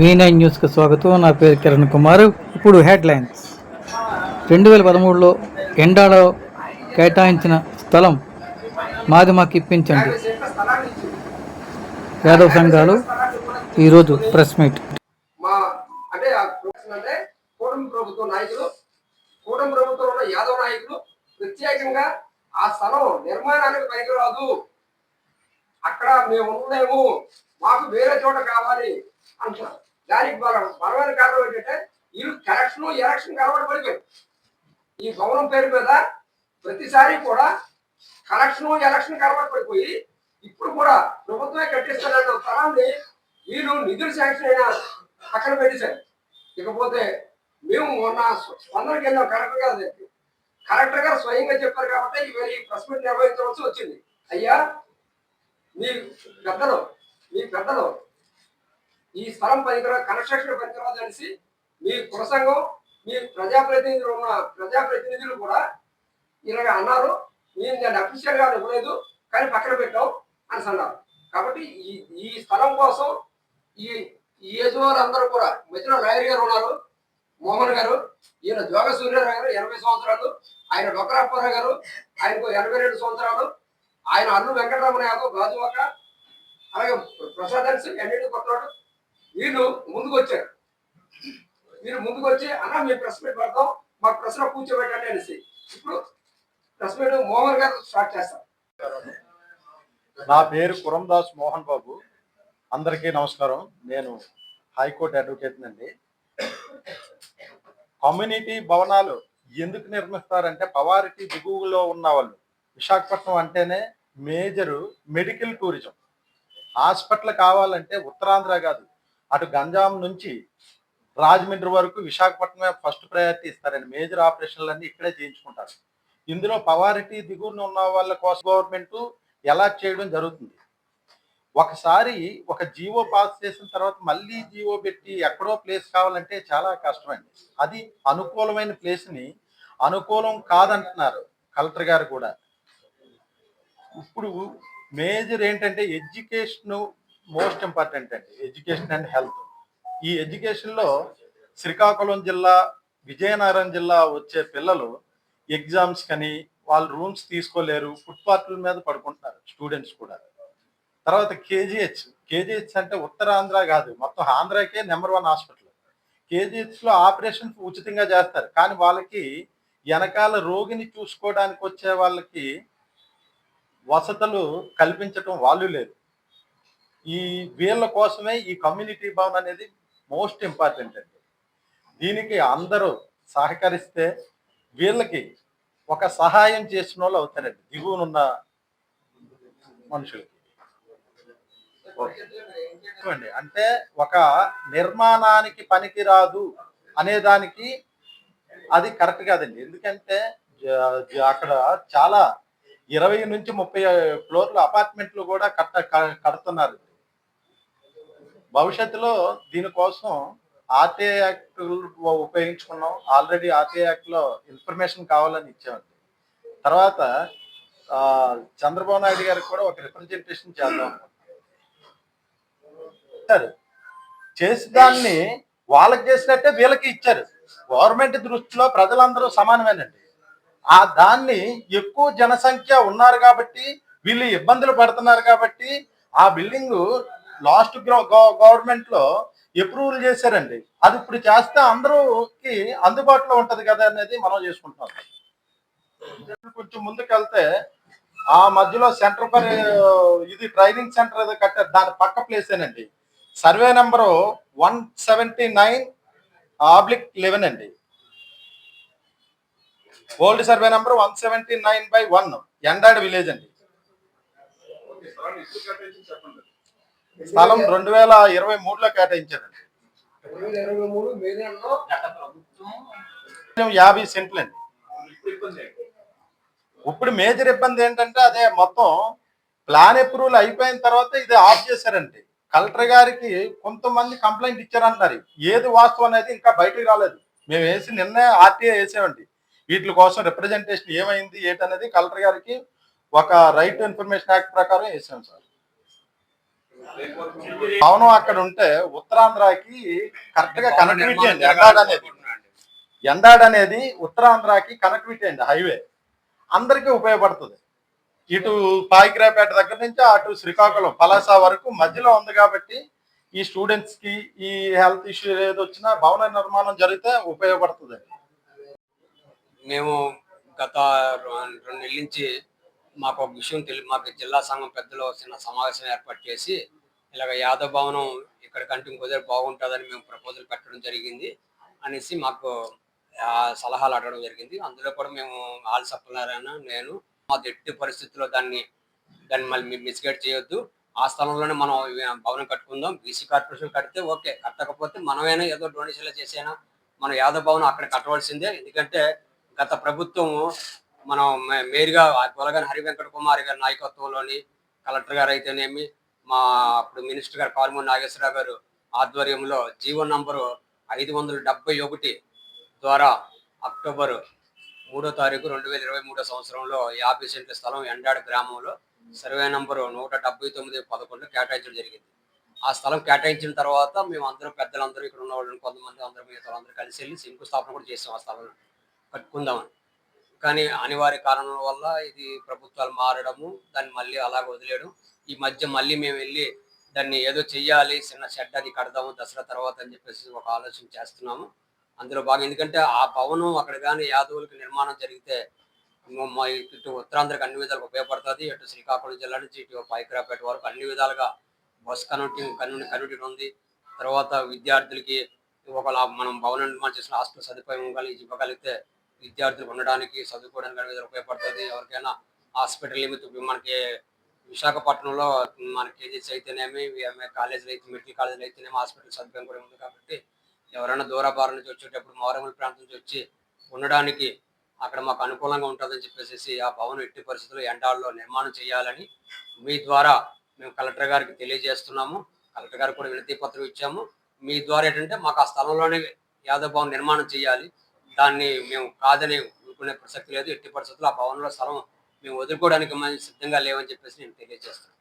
V9 న్యూస్కి స్వాగతం. నా పేరు కిరణ్ కుమార్. ఇప్పుడు హెడ్లైన్స్. రెండు వేల పదమూడులో ఎండాలో కేటాయించిన స్థలం మాది మాకు ఇప్పించండి యాదవ్ సంఘాలు ఈరోజు ప్రెస్ మీట్. అంటే ఆ ప్రభుత్వం అంటే కూటమి ప్రభుత్వ నాయకులు కూటమి ప్రభుత్వంలో ఉన్న యాదవ నాయకులు ప్రత్యేకంగా ఆ స్థలం నిర్మాణానికి పనికిరాదు. అక్కడ మేము ఉండలేము. మాకు వేరే చోట కావాలి అంటున్నారు. దానికి బలం బలమైన కారణం ఏంటంటే వీళ్ళు కరెక్షన్ ఎలక్షన్ కలవడం పడిపోయి ఈ భవనం పేరు మీద ప్రతిసారి కూడా కలెక్షన్ ఎలక్షన్ కలవడం పడిపోయి ఇప్పుడు కూడా ప్రభుత్వమే కట్టిస్తారన్న స్థలాన్ని వీళ్ళు నిధులు శాంక్షన్ అయినా పక్కన పెట్టేశారు. ఇకపోతే మేము మొన్న స్పందనకి వెళ్ళాం కరెక్ట్ గారి దగ్గరికి కలెక్టర్ గారు స్వయంగా చెప్పారు కాబట్టి ఇవాళ ఈ ప్రెస్ మీట్ నిర్వహించవలసి వచ్చింది. అయ్యా మీ పెద్దలు మీ పెద్దలు ఈ స్థలం పనికిరా కన్స్ట్రక్షన్ పనికిరాదు అనేసి మీ కులసంఘం మీ ప్రజాప్రతినిధులు ఉన్న ప్రజాప్రతినిధులు కూడా ఇలాగ అన్నారు. మేము దాన్ని అఫీషియల్గా ఇవ్వలేదు కానీ పక్కన పెట్టాం అని అన్నారు. కాబట్టి ఈ ఈ స్థలం కోసం ఈ ఈ ఏజ్ అందరూ కూడా మధ్యలో లాయర్ గారు ఉన్నారు మోహన్ గారు ఈయన జోగ సూర్యరావు గారు ఎనభై సంవత్సరాలు ఆయన డొక్కరాపుర గారు ఆయనకు ఎనభై రెండు సంవత్సరాలు ఆయన అల్లు వెంకటరమణ యాదవ్ గాజువాక అలాగే ప్రసాద్ అన్స్ ఎన్నిటి కొత్తవాడు వీళ్ళు ముందుకు వచ్చారు వీళ్ళు ముందుకు వచ్చి అన్న మీ ప్రెస్ మీట్ పెడతాం మాకు ప్రశ్న కూర్చోబెట్టండి అనేసి. ఇప్పుడు ప్రెస్ మీట్ మోహన్ గారు స్టార్ట్ చేస్తారు. నా పేరు కురందాస్ మోహన్ బాబు. అందరికీ నమస్కారం. నేను హైకోర్టు అడ్వకేట్ అండి కమ్యూనిటీ భవనాలు ఎందుకు నిర్మిస్తారంటే పవారిటీ దిగువలో ఉన్న వాళ్ళు. విశాఖపట్నం అంటేనే మేజరు మెడికల్ టూరిజం హాస్పిటల్ కావాలంటే ఉత్తరాంధ్ర కాదు. అటు గంజాం నుంచి రాజమండ్రి వరకు విశాఖపట్నమే ఫస్ట్ ప్రయారిటీ ఇస్తారండి. మేజర్ ఆపరేషన్లన్నీ ఇక్కడే చేయించుకుంటారు. ఇందులో పవారిటీ దిగువన ఉన్న వాళ్ళ కోసం గవర్నమెంట్ ఎలా చేయడం జరుగుతుంది? ఒకసారి ఒక జీవో పాస్ చేసిన తర్వాత మళ్ళీ జీవో పెట్టి ఎక్కడో ప్లేస్ కావాలంటే చాలా కష్టమండి. అది అనుకూలమైన ప్లేస్ని అనుకూలం కాదంటున్నారు కలెక్టర్ గారు కూడా. ఇప్పుడు మేజర్ ఏంటంటే ఎడ్యుకేషన్ మోస్ట్ ఇంపార్టెంట్ అండి. Education and health. ఈ ఎడ్యుకేషన్లో శ్రీకాకుళం జిల్లా విజయనగరం జిల్లా వచ్చే పిల్లలు ఎగ్జామ్స్ కానీ వాళ్ళు రూమ్స్ తీసుకోలేరు ఫుట్పాత్ల మీద పడుకుంటున్నారు స్టూడెంట్స్ కూడా. తర్వాత కేజీహెచ్. కేజీహెచ్ అంటే ఉత్తరాంధ్ర కాదు. మొత్తం ఆంధ్రాకే నెంబర్ వన్ హాస్పిటల్. కేజీహెచ్లో ఆపరేషన్ ఉచితంగా చేస్తారు. కానీ వాళ్ళకి వెనకాల రోగిని చూసుకోవడానికి వచ్చే వాళ్ళకి వసతులు కల్పించటం వాళ్ళు లేదు ఈ వీళ్ళ కోసమే ఈ కమ్యూనిటీ భవన్ అనేది మోస్ట్ ఇంపార్టెంట్ అండి. దీనికి అందరూ సహకరిస్తే వీళ్ళకి ఒక సహాయం చేసిన వాళ్ళు అవుతారండి. దిగువనున్న మనుషులకి. చూడండి అంటే ఒక నిర్మాణానికి పనికిరాదు అనే దానికి అది కరెక్ట్ కాదండి. ఎందుకంటే అక్కడ చాలా ఇరవై నుంచి ముప్పై ఫ్లోర్లు అపార్ట్మెంట్లు కూడా కట్ట కడుతున్నారు. భవిష్యత్తులో దీనికోసం ఆర్టీఐ యాక్ట్ ఉపయోగించుకున్నాం. ఆల్రెడీ ఆర్టీఐ యాక్ట్లో ఇన్ఫర్మేషన్ కావాలని ఇచ్చామండి తర్వాత చంద్రబాబు నాయుడు గారికి కూడా ఒక రిప్రజెంటేషన్ చేద్దాం. చెప్తారు చేసి దాన్ని వాళ్ళకి చేసినట్టే వీళ్ళకి ఇచ్చారు. గవర్నమెంట్ దృష్టిలో ప్రజలందరూ సమానమేనండి. ఆ దాన్ని ఎక్కువ జనసంఖ్య ఉన్నారు కాబట్టి వీళ్ళు ఇబ్బందులు పడుతున్నారు కాబట్టి ఆ బిల్డింగ్ లాస్ట్ గవర్నమెంట్లో అప్రూవల్ చేశారండి. అది ఇప్పుడు చేస్తే అందరూకి అందుబాటులో ఉంటది కదా అనేది మనం చేసుకుంటున్నాం. కొంచెం ముందుకు వెళ్తే ఆ మధ్యలో సెంటర్ ఫర్ ఇది ట్రైనింగ్ సెంటర్ ఏదో కట్టారు. దాని పక్క ప్లేసేనండి. Survey number one seventy nine oblique eleven అండి. Old survey number one seventy nine by one. Endada village అండి. స్థలం రెండు వేల ఇరవై మూడులో కేటాయించారండి. యాభై సెంట్లు అండి. ఇప్పుడు మేజర్ ఇబ్బంది ఏంటంటే అదే మొత్తం ప్లాన్ అప్రూవల్ అయిపోయిన తర్వాత ఇది ఆఫ్ చేశారండి. కలెక్టర్ గారికి కొంతమంది కంప్లైంట్ ఇచ్చారంటున్నారు. ఏది వాస్తవం అనేది ఇంకా బయటకు రాలేదు. మేము వేసి నిన్నే ఆర్టీఐ వేసామండి. వీటి కోసం రిప్రజెంటేషన్ ఏమైంది ఏంటనేది కలెక్టర్ గారికి ఒక రైట్ ఇన్ఫర్మేషన్ యాక్ట్ ప్రకారం వేసాం సార్. భవనం అక్కడ ఉంటే ఉత్తరాంధ్రకి కరెక్ట్గా కనెక్టివిటీ అండి. ఎండాడ్ అనేది. ఎండాడ్ అనేది ఉత్తరాంధ్రకి కనెక్టివిటీ అండి హైవే అందరికీ ఉపయోగపడుతుంది. ఇటు పాయిగ్రాపేట దగ్గర నుంచి అటు శ్రీకాకుళం పలాస వరకు మధ్యలో ఉంది కాబట్టి ఈ స్టూడెంట్స్కి ఈ హెల్త్ ఇష్యూ ఏది వచ్చినా భవన నిర్మాణం జరిగితే ఉపయోగపడుతుంది. మేము గత రెండు నెలల నుంచి మాకు ఒక విషయం తెలి మాకు జిల్లా సంఘం పెద్దలు చిన్న సమావేశం ఏర్పాటు చేసి ఇలాగ యాదవ్ భవనం ఇక్కడ కంటే ఇంకో బాగుంటుందని మేము ప్రపోజల్ పెట్టడం జరిగింది అనేసి మాకు సలహాలు అడగడం జరిగింది. అందులో కూడా మేము ఆల్ సప్లనారాయణ నేను మాకు ఎట్టి పరిస్థితుల్లో దాన్ని దాన్ని మళ్ళీ మిస్గైడ్ చేయొద్దు. ఆ స్థలంలోనే మనం భవనం కట్టుకుందాం. బీసీ కార్పొరేషన్ కడితే ఓకే. కట్టకపోతే మనమైనా ఏదో డొనేషన్లు చేసైనా మనం యాదవ్ భవనం అక్కడ కట్టవలసిందే. ఎందుకంటే గత ప్రభుత్వం మనం మేరుగా మేయర్గా హరివెంకట కుమార్ గారి నాయకత్వంలోని కలెక్టర్ గారు అయితేనేమి మా అప్పుడు మినిస్టర్ గారు కారుమూరి నాగేశ్వరరావు గారు ఆధ్వర్యంలో జీవో నంబరు ఐదు వందల డెబ్బై ఒకటి ద్వారా అక్టోబర్ మూడో తారీఖు రెండు వేల ఇరవై మూడో సంవత్సరంలో యాభై సెంట్ల స్థలం ఎండాడ గ్రామంలో సర్వే నంబరు నూట డెబ్బై తొమ్మిది పదకొండు కేటాయించడం జరిగింది. ఆ స్థలం కేటాయించిన తర్వాత మేము అందరం పెద్దలందరూ ఇక్కడ ఉన్న వాళ్ళని కొంతమంది అందరూ మిగతా అందరూ కలిసి వెళ్ళి శంకుస్థాపన కూడా చేసాం ఆ స్థలం కట్టుకుందామని కానీ అనివార్య కారణాల వల్ల ఇది ప్రభుత్వాలు మారడము దాన్ని మళ్ళీ అలాగ వదిలేయడం. ఈ మధ్య మళ్ళీ మేము వెళ్ళి దాన్ని ఏదో చెయ్యాలి చిన్న షెడ్ అది కడదాము దసరా తర్వాత అని చెప్పేసి ఒక ఆలోచన చేస్తున్నాము. అందులో బాగా ఎందుకంటే ఆ భవనం అక్కడ కానీ యాదవులకి నిర్మాణం జరిగితే మా ఇటు ఉత్తరాంధ్రకు అన్ని విధాలుగా ఉపయోగపడుతుంది. ఇటు శ్రీకాకుళం జిల్లా నుంచి ఇటు పైకరాపేట వరకు అన్ని విధాలుగా బస్ కనెక్టింగ్ కన్ను కనెక్టింగ్ ఉంది. తర్వాత విద్యార్థులకి ఒకవేళ మనం భవనం నిర్మాణం చేసిన హాస్టల్ సదుపాయం కానీ ఇవ్వగలిగితే విద్యార్థులకు ఉండడానికి చదువుకోవడానికి అన్ని విధాలు ఉపయోగపడుతుంది. ఎవరికైనా హాస్పిటల్ ఏమి మనకి విశాఖపట్నంలో మన కేజీస్ అయితేనేమి కాలేజీలు అయితే మెడికల్ కాలేజీలు అయితేనేమి హాస్పిటల్ సదుపాయం కూడా ఉంది కాబట్టి ఎవరైనా దూరపార నుంచి వచ్చేటప్పుడు మారుమూల ప్రాంతం నుంచి వచ్చి ఉండడానికి అక్కడ మాకు అనుకూలంగా ఉంటుందని చెప్పేసి ఆ భవనం ఎట్టి పరిస్థితుల్లో ఎండాల్లో నిర్మాణం చేయాలని మీ ద్వారా మేము కలెక్టర్ గారికి తెలియజేస్తున్నాము. కలెక్టర్ గారికి కూడా వినతి పత్రం ఇచ్చాము. మీ ద్వారా ఏంటంటే మాకు ఆ స్థలంలోనే యాదవ్ భవన్ నిర్మాణం చేయాలి. దాన్ని మేము కాదని ఊరుకునే ప్రసక్తి లేదు. ఎట్టి పరిస్థితుల్లో ఆ భవనంలో స్థలం మేము వదులుకోవడానికి మంచి సిద్ధంగా లేవని చెప్పేసి నేను తెలియజేస్తున్నాను.